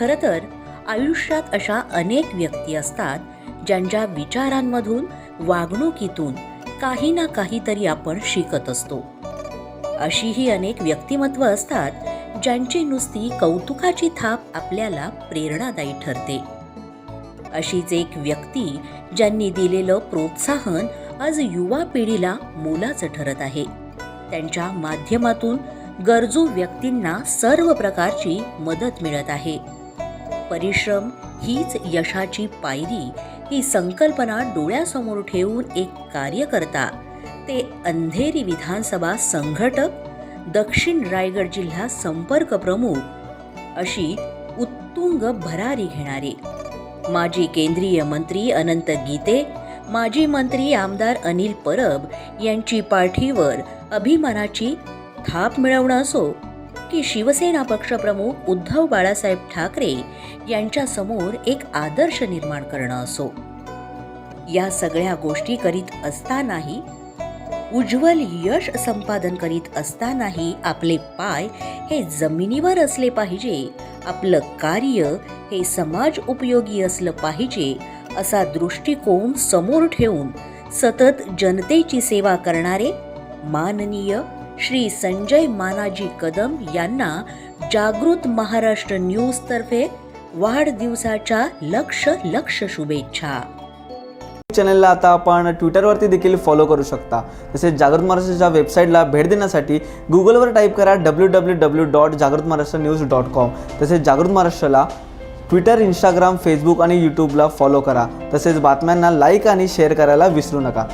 खरं तर आयुष्यात अशा अनेक व्यक्ती असतात ज्यांच्या विचारांमधून वागणुकीतून काही ना काहीतरी आपण शिकत असतो. अशीही अनेक व्यक्तिमत्व असतात ज्यांची नुसती कौतुकाची थाप आपल्याला प्रेरणादायी ठरते. अशीच एक व्यक्ती ज्यांनी दिलेलं प्रोत्साहन आज युवा पिढीला मोलाचं ठरत आहे. त्यांच्या माध्यमातून गरजू व्यक्तींना सर्व प्रकारची मदत मिळत आहे. परिश्रम हीच यशाची पायरी ही संकल्पना डोळ्यासमोर ठेवून एक कार्यकर्ता ते अंधेरी विधानसभा संघटक दक्षिण रायगड जिल्हा संपर्क प्रमुख अशी उत्तुंग भरारी घेणारे. माजी केंद्रीय मंत्री अनंत गीते माजी मंत्री आमदार अनिल परब यांची पाठीवर अभिमानाची थाप मिळवणं असो की शिवसेना पक्षप्रमुख उद्धव बाळासाहेब ठाकरे यांच्यासमोर एक आदर्श निर्माण करणं असो. या सगळ्या गोष्टी करीत असतानाही उज्ज्वल यश संपादन करीत असतानाही आपले पाय हे जमिनीवर असले पाहिजे आपलं कार्य हे समाज उपयोगी असलं पाहिजे असा दृष्टिकोन समोर ठेवून सतत जनतेची सेवा करणारे माननीय श्री संजय मानाजी कदम यांना जागृत महाराष्ट्र न्यूज तर्फे वाढदिवसाच्या लक्ष लक्ष शुभेच्छा. चॅनलला आता आपण ट्विटरवरती देखील फॉलो करू शकता. तसेच जागृत महाराष्ट्राच्या वेबसाईटला भेट देण्यासाठी गुगलवर टाईप करा डब्ल्यू डब्ल्यू डब्ल्यू डॉट जागृत महाराष्ट्र न्यूज डॉट कॉम तसेच जागृत महाराष्ट्राला ट्विटर इंस्टाग्राम फेसबुक आणि यूट्यूबला फॉलो करा. तसेच बातम्यांना लाईक आणि शेअर करायला विसरू नका.